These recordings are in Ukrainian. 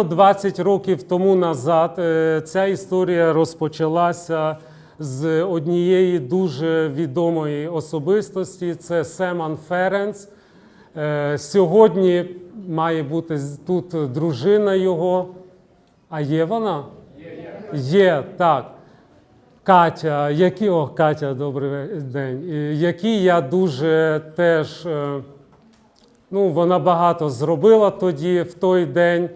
Рівно 20 років тому назад е, ця історія розпочалася з однієї дуже відомої особистості. Це Семан Ференц. Е, Сьогодні має бути тут дружина його. А є вона? Є, так. Катя, які, о, Катя, добрий день. Е, Які я дуже теж. Ну, вона багато зробила тоді, в той день,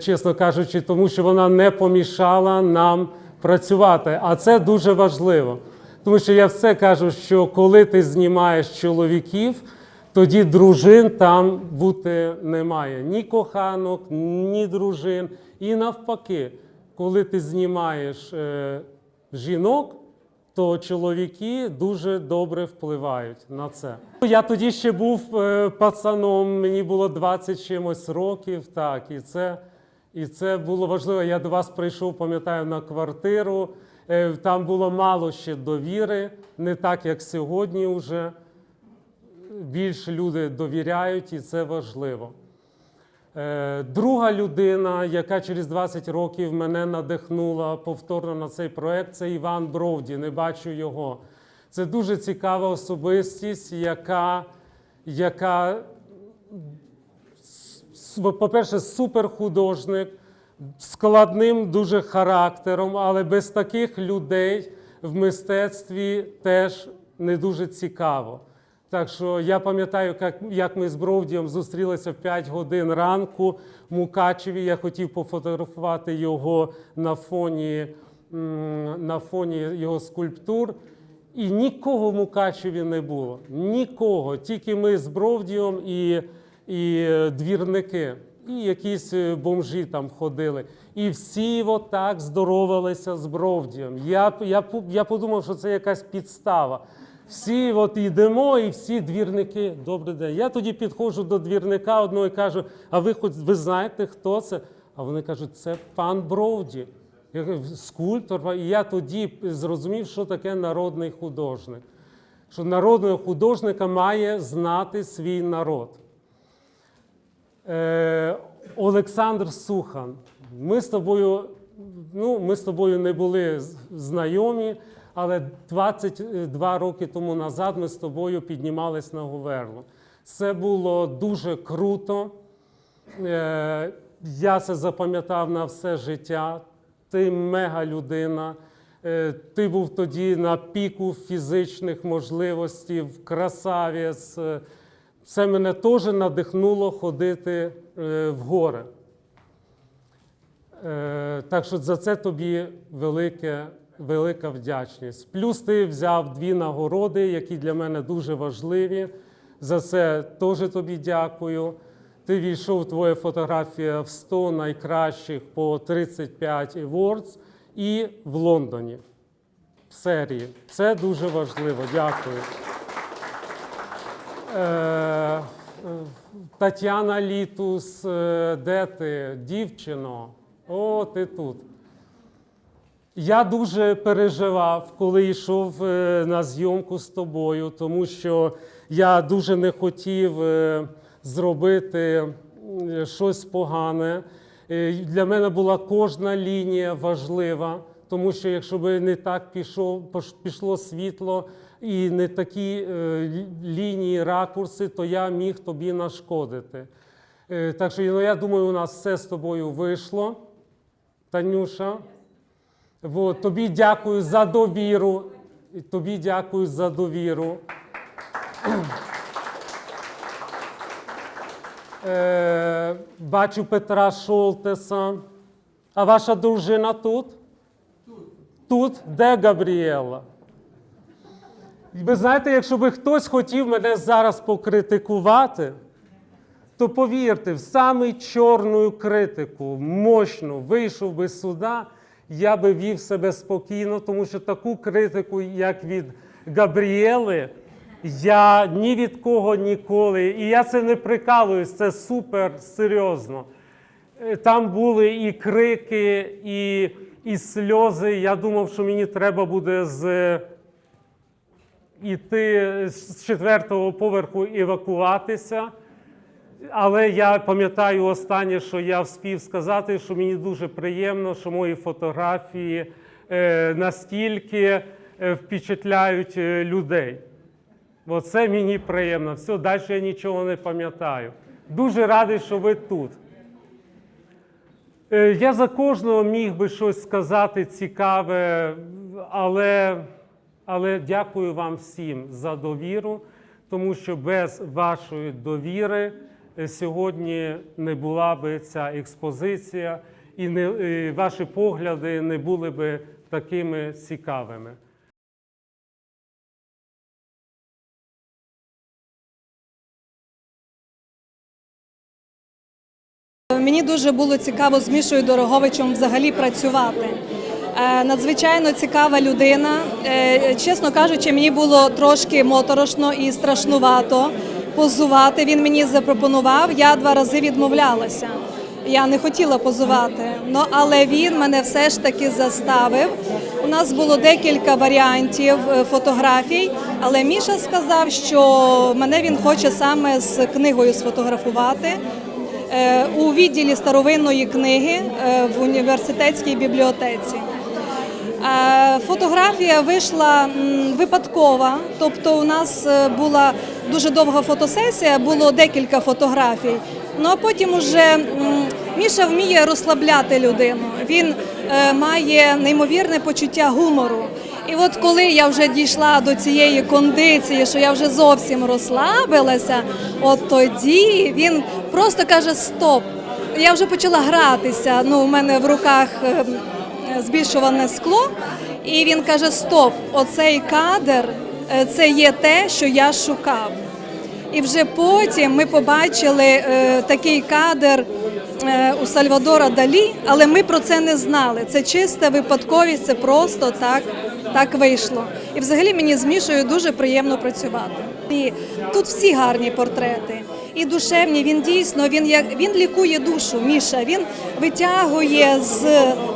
чесно кажучи, тому що вона не помішала нам працювати. А це дуже важливо. Тому що я все кажу, що коли ти знімаєш чоловіків, тоді дружин там бути немає. Ні коханок, ні дружин. І навпаки, коли ти знімаєш е, жінок, то чоловіки дуже добре впливають на це. Я тоді ще був е, пацаном, мені було 20 чимось років, так, і це, і це було важливо. Я до вас прийшов, пам'ятаю, на квартиру. Е, Там було мало ще довіри, не так, як сьогодні вже. Більше люди довіряють, і це важливо. Е, Друга людина, яка через 20 років мене надихнула повторно на цей проект, це Іван Бровді. Не бачу його. Це дуже цікава особистість, яка, яка по-перше, суперхудожник, складним дуже характером, але без таких людей в мистецтві теж не дуже цікаво. Так що я пам'ятаю, як, як ми з Бровдієм зустрілися в 5 годин ранку Мукачеві. Я хотів пофотографувати його на фоні, на фоні його скульптур. І нікого в Мукачеві не було. Нікого. Тільки ми з Бровдієм і, і е, двірники, і якісь е, бомжі там ходили. І всі отак здоровалися з Бровдієм. Я, я, я подумав, що це якась підстава. Всі от йдемо, і всі двірники. Добрий день. Я тоді підходжу до двірника одного і кажу: а ви хоч ви знаєте, хто це? А вони кажуть, це пан Бровді. Скульптор. І я тоді зрозумів, що таке народний художник. Що народного художника має знати свій народ. Е, Олександр Сухан. Ми з тобою, ну, ми з тобою не були знайомі, але 22 роки тому назад ми з тобою піднімались на Говерло. Це було дуже круто. Е, я це запам'ятав на все життя. Ти мега людина. Е, Ти був тоді на піку фізичних можливостей, красавець. Це мене теж надихнуло ходити е, в гори. Е, Так що за це тобі велике, велика вдячність. Плюс ти взяв дві нагороди, які для мене дуже важливі. За це теж тобі дякую. Ти війшов, твоя фотографія в 100 найкращих по 35 Awards і в Лондоні в серії. Це дуже важливо. Дякую. Е, Тетяна Літус, е, де ти, дівчино? О, ти тут. Я дуже переживав, коли йшов е, на зйомку з тобою, тому що я дуже не хотів зробити щось погане. Для мене була кожна лінія важлива, тому що якщо б не так пішов, пош- пішло світло і не такі е, лінії, ракурси, то я міг тобі нашкодити. Е, Так що ну, я думаю, у нас все з тобою вийшло, Танюша. Вот, тобі дякую за довіру. Тобі дякую за довіру. Е, бачу Петра Шолтеса. А ваша дружина тут? Тут. Тут? Де Габріела? Ви знаєте, якщо би хтось хотів мене зараз покритикувати, то повірте, в саму чорну критику, мощну, вийшов би сюди, я би вів себе спокійно, тому що таку критику, як від Габріели, я ні від кого ніколи. І я це не прикалуюсь, це супер серйозно. Е, Там були і крики, і, і сльози. Я думав, що мені треба буде з іти з четвертого поверху евакуватися. Але я пам'ятаю останнє, що я вспів сказати, що мені дуже приємно, що мої фотографії е, настільки е, впечатляють е, людей. Оце мені приємно. Все, далі я нічого не пам'ятаю. Дуже радий, що ви тут. Я за кожного міг би щось сказати цікаве, але, але дякую вам всім за довіру, тому що без вашої довіри е, сьогодні не була би ця експозиція, і не, і ваші погляди не були би такими цікавими. Мені дуже було цікаво з Мішою Дороговичем взагалі працювати. Е, Надзвичайно цікава людина. Е, Чесно кажучи, мені було трошки моторошно і страшнувато позувати. Він мені запропонував. Я два рази відмовлялася. Я не хотіла позувати, ну але він мене все ж таки заставив. У нас було декілька варіантів е, фотографій, але Міша сказав, що мене він хоче саме з книгою сфотографувати. У відділі старовинної книги в університетській бібліотеці. Е, Фотографія вийшла випадкова, тобто у нас е, була дуже довга фотосесія, було декілька фотографій. Ну а потім уже Міша вміє розслабляти людину. Він е, має неймовірне почуття гумору. І от коли я вже дійшла до цієї кондиції, що я вже зовсім розслабилася, от тоді він просто каже: Стоп! Я вже почала гратися. Ну, у мене в руках е, збільшуване скло, і він каже: Стоп, оцей кадр е, це є те, що я шукав. І вже потім ми побачили е, такий кадр е, у Сальвадора Далі, але ми про це не знали. Це чиста випадковість, це просто так, так вийшло. І взагалі мені з Мішою дуже приємно працювати. І тут всі гарні портрети. І душевні, він дійсно він як він лікує душу. Міша він витягує з,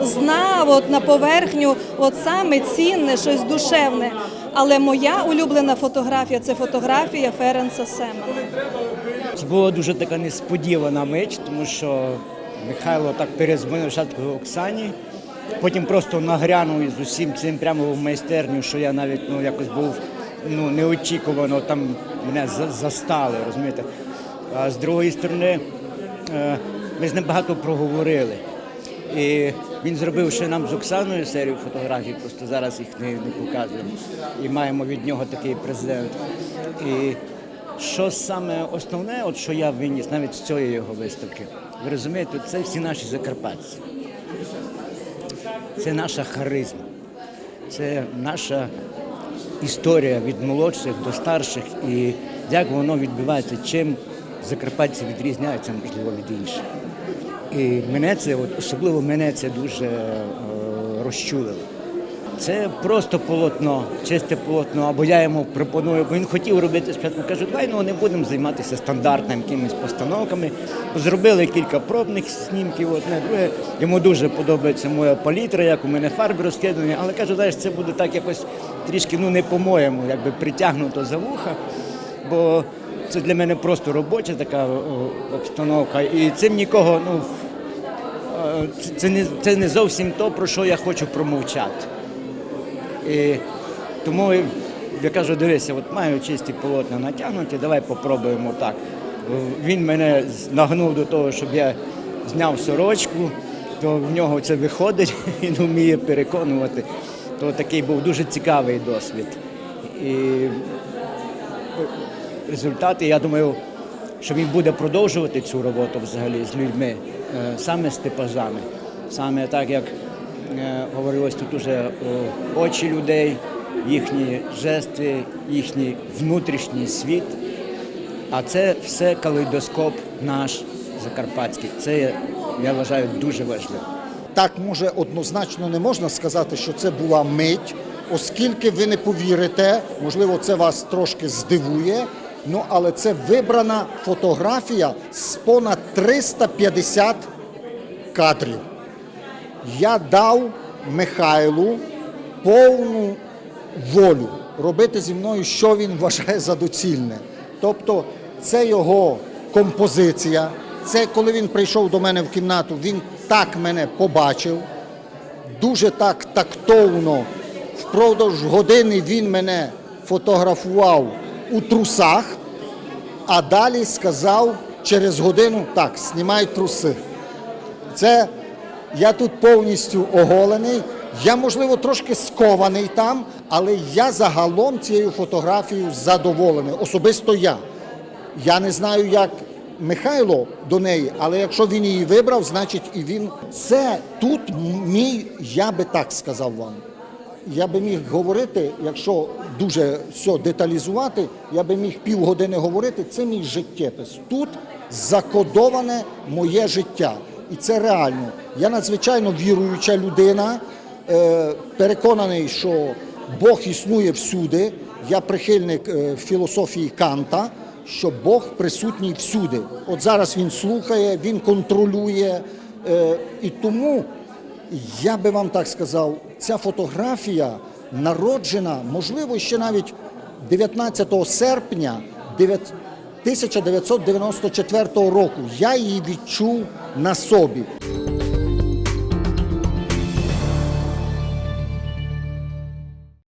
з дна от, на поверхню, от саме цінне, щось душевне. Але моя улюблена фотографія це фотографія Ференса Семена. Це була дуже така несподівана мить, тому що Михайло так перезвонив спочатку Оксані, потім просто нагрянув із усім цим прямо в майстерню, що я навіть ну, якось був ну, неочікувано, там мене за- застали, розумієте. А з другої сторони, е, ми з ним багато проговорили. І він зробив ще нам з Оксаною серію фотографій, просто зараз їх не, не показуємо. І маємо від нього такий презент. І що саме основне, от що я виніс навіть з цієї його виставки, ви розумієте, це всі наші закарпатці. Це наша харизма, це наша історія від молодших до старших і як воно відбувається, чим закарпатці відрізняються, можливо, від інших. І мене це, от, особливо мене це дуже е, розчулило. Це просто полотно, чисте полотно, або я йому пропоную, бо він хотів робити спочатку. Кажу, давай ну не будемо займатися стандартними якимись постановками. Зробили кілька пробних снімків, одне друге. Йому дуже подобається моя палітра, як у мене фарби розкидані, але кажу, знаєш, це буде так якось трішки ну не по-моєму, якби притягнуто за вуха. Бо це для мене просто робоча така обстановка. І цим нікого, ну е, це- не, це не зовсім то, про що я хочу промовчати. І тому я кажу, дивися, от маю чисті полотна натягнуті, давай попробуємо так. Він мене нагнув до того, щоб я зняв сорочку, то в нього це виходить, він вміє переконувати. То такий був дуже цікавий досвід. І результати, я думаю, що він буде продовжувати цю роботу взагалі з людьми, е, саме з типажами, саме так, як е, говорилось тут уже очі людей, їхні жести, їхній внутрішній світ. А це все калейдоскоп наш закарпатський. Це я вважаю дуже важливо. Так може однозначно не можна сказати, що це була мить, оскільки ви не повірите, можливо, це вас трошки здивує. Ну але це вибрана фотографія з понад 350 кадрів. Я дав Михайлу повну волю робити зі мною, що він вважає за доцільне. Тобто це його композиція. Це коли він прийшов до мене в кімнату, він так мене побачив, дуже так тактовно. Впродовж години він мене фотографував у трусах, а далі сказав через годину так, знімай труси. Це я тут повністю оголений. Я, можливо, трошки скований там, але я загалом цією фотографією задоволений. Особисто я. Я не знаю, як Михайло до неї, але якщо він її вибрав, значить і він. Це тут мій, я би так сказав вам. Я би міг говорити, якщо дуже все деталізувати, я би міг півгодини говорити. Це мій життєпис. Тут закодоване моє життя. І це реально. Я надзвичайно віруюча людина, е, переконаний, що Бог існує всюди. Я прихильник е, філософії Канта, що Бог присутній всюди. От зараз він слухає, він контролює. Е, І тому я би вам так сказав, ця фотографія народжена, можливо, ще навіть 19 серпня 1994 року. Я її відчув на собі.